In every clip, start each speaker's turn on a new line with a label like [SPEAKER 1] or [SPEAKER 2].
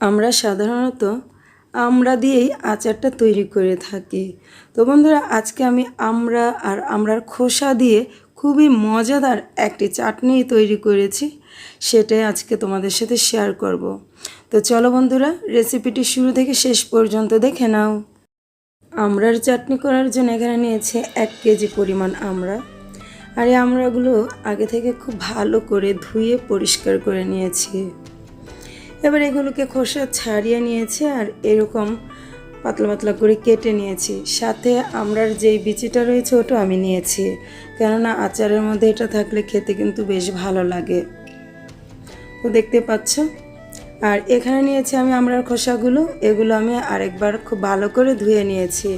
[SPEAKER 1] আমরা সাধারণত আমরা দিয়েই আচারটা তৈরি করে থাকি। তো বন্ধুরা, আজকে আমি আমরা আর আমরার খোসা দিয়ে খুবই মজাদার একটি চাটনি তৈরি করেছি। সেটাই আজকে তোমাদের সাথে শেয়ার করব। তো চলো বন্ধুরা রেসিপিটি শুরু থেকে শেষ পর্যন্ত দেখে নাও। আমড়ার চাটনি করার জন্য এখানে নিয়েছে এক কেজি পরিমাণ আমরা। আর এই আমড়াগুলো আগে থেকে খুব ভালো করে ধুয়ে পরিষ্কার করে নিয়েছি। এবার এগুলোকে খোসা ছাড়িয়ে নিয়েছি আর এরকম পাতলা পাতলা করে কেটে নিয়েছি। সাথে আমরার যেই বিচিটা রয়েছে ওটা আমি নিয়েছি। কেননা আচারের মধ্যে এটা থাকলে খেতে কিন্তু বেশ ভালো লাগে। তো দেখতে পাচ্ছ? আর এখানে নিয়েছি আমি আমরার খোসাগুলো। এগুলো আমি আরেকবার খুব ভালো করে ধুয়ে নিয়েছি।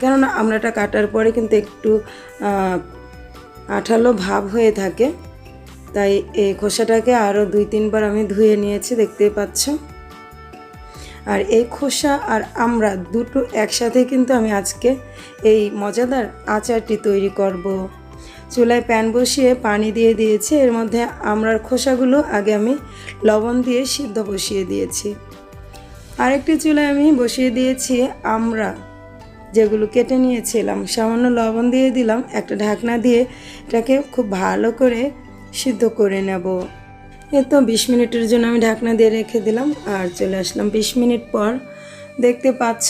[SPEAKER 1] কেননা আমরাটা কাটার পরে কিন্তু একটু আঠালো ভাব হয়ে থাকে। তাই এই খোসাটাকে আরও দুই, তিনবার আমি ধুয়ে নিয়েছি, দেখতেই পাচ্ছ আর এই খোসা আর আমরা দুটো একসাথে কিন্তু আমি আজকে এই মজাদার আচারটি তৈরি করব। চুলায় প্যান বসিয়ে পানি দিয়ে দিয়েছি, এর মধ্যে আমরার খোসাগুলো আগে আমি লবণ দিয়ে সিদ্ধ বসিয়ে দিয়েছি আরেকটি চুলায় আমি বসিয়ে দিয়েছি আমরা যেগুলো কেটে নিয়েছিলাম, সামান্য লবণ দিয়ে দিলাম, একটা ঢাকনা দিয়ে এটাকে খুব ভালো করে সিদ্ধ করে নেব। এ তো বিশ মিনিটের জন্য আমি ঢাকনা দিয়ে রেখে দিলাম আর চলে আসলাম। বিশ মিনিট পর দেখতে পাচ্ছ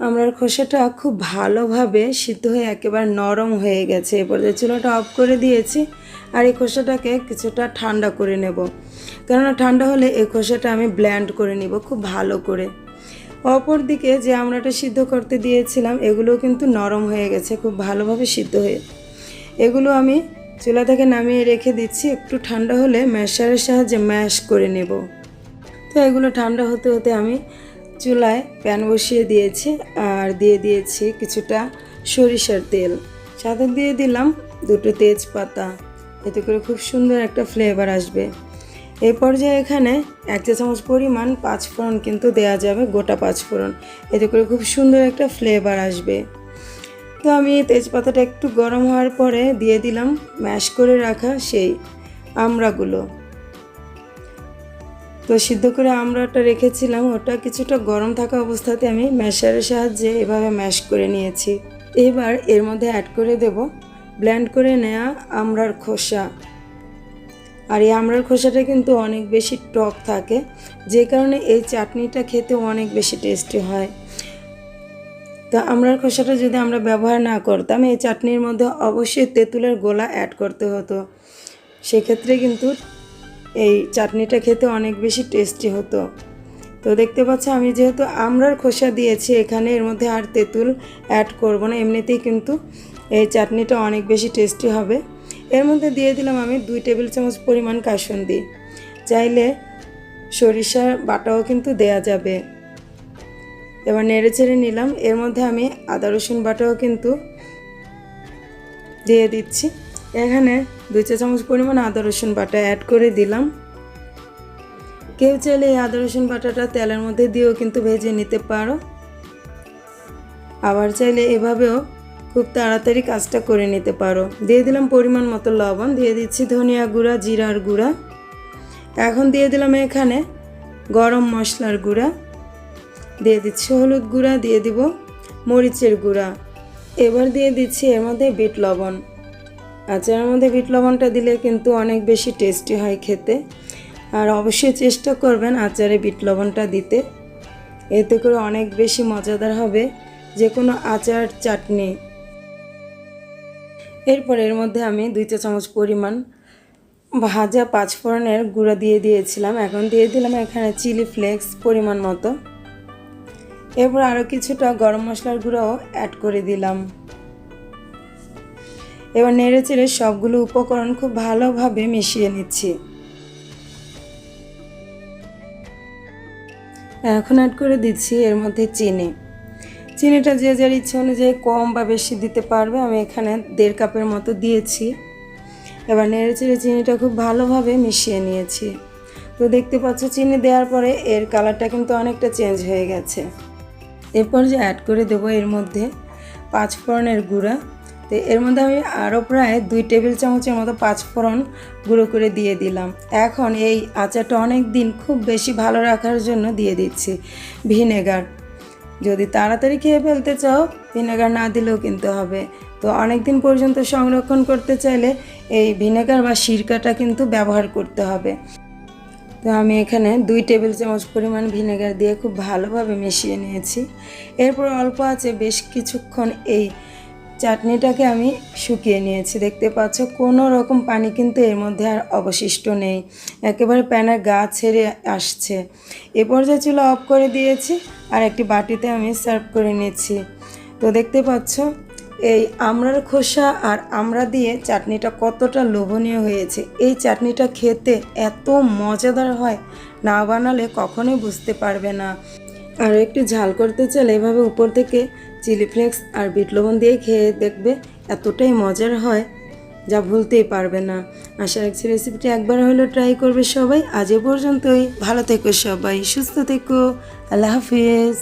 [SPEAKER 1] আমরার খোসাটা খুব ভালোভাবে সিদ্ধ হয়ে একেবারে নরম হয়ে গেছে। এরপর যে চুলাটা অফ করে দিয়েছি আর এই খোসাটাকে কিছুটা ঠান্ডা করে নেব। কেননা ঠান্ডা হলে এই খোসাটা আমি ব্ল্যান্ড করে নিব খুব ভালো করে। অপর দিকে যে আমরাটা সিদ্ধ করতে দিয়েছিলাম এগুলো কিন্তু নরম হয়ে গেছে, খুব ভালোভাবে সিদ্ধ হয়ে। এগুলো আমি চুলা থেকে নামিয়ে রেখে দিচ্ছি, একটু ঠান্ডা হলে ম্যাশারের সাহায্যে ম্যাশ করে নেব। তো এগুলো ঠান্ডা হতে হতে আমি চুলায় প্যান বসিয়ে দিয়েছি আর দিয়ে দিয়েছি কিছুটা সরিষার তেল। সাথে দিয়ে দিলাম দুটো তেজপাতা। এতে করে খুব সুন্দর একটা ফ্লেভার আসবে। এই পর্যায়ে এখানে এক চা চামচ পরিমাণ পাঁচফোড়ন কিন্তু দেয়া যাবে, গোটা পাঁচফোড়ন। এতে করে খুব সুন্দর একটা ফ্লেভার আসবে। তো আমি তেজপাতাটা একটু গরম হওয়ার পরে দিয়ে দিলাম ম্যাশ করে রাখা সেই আমড়াগুলো। তো সিদ্ধ করে আমড়াটা রেখেছিলাম, ওটা কিছুটা গরম থাকা অবস্থাতে আমি ম্যাশারের সাহায্যে এভাবে ম্যাশ করে নিয়েছি। এবার এর মধ্যে অ্যাড করে দেব ব্ল্যান্ড করে নেওয়া আমড়ার খোসা। আর এই আমড়ার খোসাটা কিন্তু অনেক বেশি টক থাকে, যে কারণে এই চাটনিটা খেতে অনেক বেশি টেস্টি হয়। তো আমরার খোসাটা যদি আমরা ব্যবহার না করতাম, এই চাটনির মধ্যে অবশ্যই তেঁতুলের গোলা অ্যাড করতে হতো। সেক্ষেত্রে কিন্তু এই চাটনিটা খেতে অনেক বেশি টেস্টি হতো। তো দেখতে পাচ্ছ, আমি যেহেতু আমরার খোসা দিয়েছি, এখানে এর মধ্যে আর তেঁতুল অ্যাড করব না। এমনিতেই কিন্তু এই চাটনিটা অনেক বেশি টেস্টি হবে। এর মধ্যে দিয়ে দিলাম আমি দুই টেবিল চামচ পরিমাণ কাসুন্দি। চাইলে সরিষার বাটাও কিন্তু দেয়া যাবে। এবার নেড়ে চেড়ে নিলাম। এর মধ্যে আমি আদা, রসুন বাটাও কিন্তু দিয়ে দিচ্ছি। এখানে দুই চা চামচ পরিমাণ আদা, রসুন বাটা অ্যাড করে দিলাম। কেউ চাইলে এই আদা, রসুন বাটাটা তেলের মধ্যে দিয়েও কিন্তু ভেজে নিতে পারো। আবার চাইলে এভাবেও খুব তাড়াতাড়ি কাজটা করে নিতে পারো। দিয়ে দিলাম পরিমাণ মতো লবণ। দিয়ে দিচ্ছি ধনিয়া গুঁড়া, জিরার গুঁড়া। এখন দিয়ে দিলাম এখানে গরম মশলার গুঁড়া। দিয়ে দিচ্ছি হলুদ গুঁড়া, দিয়ে দিব মরিচের গুঁড়া। এবার দিয়ে দিচ্ছি এর মধ্যে বিট লবণ। আচারের মধ্যে বিট লবণটা দিলে কিন্তু অনেক বেশি টেস্টি হয় খেতে। আর অবশ্যই চেষ্টা করবেন আচারে বিট লবণটা দিতে। এতে করে অনেক বেশি মজাদার হবে যে কোনো আচার চাটনি। এরপর এর মধ্যে আমি দুই চা চামচ পরিমাণ ভাজা পাঁচফোড়নের গুঁড়া দিয়ে দিয়েছিলাম। এখন দিয়ে দিলাম এখানে চিলি ফ্লেক্স পরিমাণ মতো। এরপর আরও কিছুটা গরম মশলার গুঁড়াও অ্যাড করে দিলাম। এবার নেড়ে চেড়ে সবগুলো উপকরণ খুব ভালোভাবে মিশিয়ে নিচ্ছি। এখন অ্যাড করে দিচ্ছি এর মধ্যে চিনি। চিনিটা যে যার ইচ্ছে অনুযায়ী কম বা বেশি দিতে পারবে, আমি এখানে দেড় কাপের মতো দিয়েছি। এবার নেড়ে চেড়ে চিনিটা খুব ভালোভাবে মিশিয়ে নিয়েছি। তো দেখতে পাচ্ছ, চিনি দেওয়ার পরে এর কালারটা কিন্তু অনেকটা চেঞ্জ হয়ে গেছে। এরপর যে অ্যাড করে দেবো এর মধ্যে পাঁচ ফোড়নের গুঁড়া। তো এর মধ্যে আমি আরও প্রায় দুই টেবিল চামচের মতো পাঁচ ফোড়ন গুঁড়ো করে দিয়ে দিলাম। এখন এই আচারটা অনেক দিন খুব বেশি ভালো রাখার জন্য দিয়ে দিচ্ছি ভিনেগার। যদি তাড়াতাড়ি খেয়ে ফেলতে চাও, ভিনেগার না দিলেও কিনতে হবে। তো অনেক দিন পর্যন্ত সংরক্ষণ করতে চাইলে এই ভিনেগার বা সিরকাটা কিন্তু ব্যবহার করতে হবে। তো আমি এখানে দুই টেবিল চামচ পরিমাণ ভিনেগার দিয়ে খুব ভালোভাবে মিশিয়ে নিয়েছি। এরপর অল্প আছে বেশ কিছুক্ষণ এই চাটনিটাকে আমি শুকিয়ে নিয়েছি। দেখতে পাচ্ছ, কোনো রকম পানি কিন্তু এর মধ্যে আর অবশিষ্ট নেই। একেবারে প্যানের গা ছেড়ে আসছে। এ পর্যায়ে চুলা অফ করে দিয়েছি আর একটি বাটিতে আমি সার্ভ করে নিয়েছি তো দেখতে পাচ্ছ এই আমড়ার খোসা আর আমড়া দিয়ে চাটনিটা কতটা লোভনীয় হয়েছে। এই চাটনিটা খেতে এত মজাদার হয়, না বানালে কখনোই বুঝতে পারবে না। আর একটু ঝাল করতে চাইলে এভাবে উপর থেকে চিলি ফ্লেক্স আর বিট লবণ দিয়ে খেয়ে দেখবে এতটাই মজার হয়, যা ভুলতেই পারবে না। আশা রাখছি রেসিপিটি একবার হলেও ট্রাই করবে সবাই। আজ এ পর্যন্তই। ভালো থেকো সবাই, সুস্থ থেকো। আল্লাহ হাফিজ।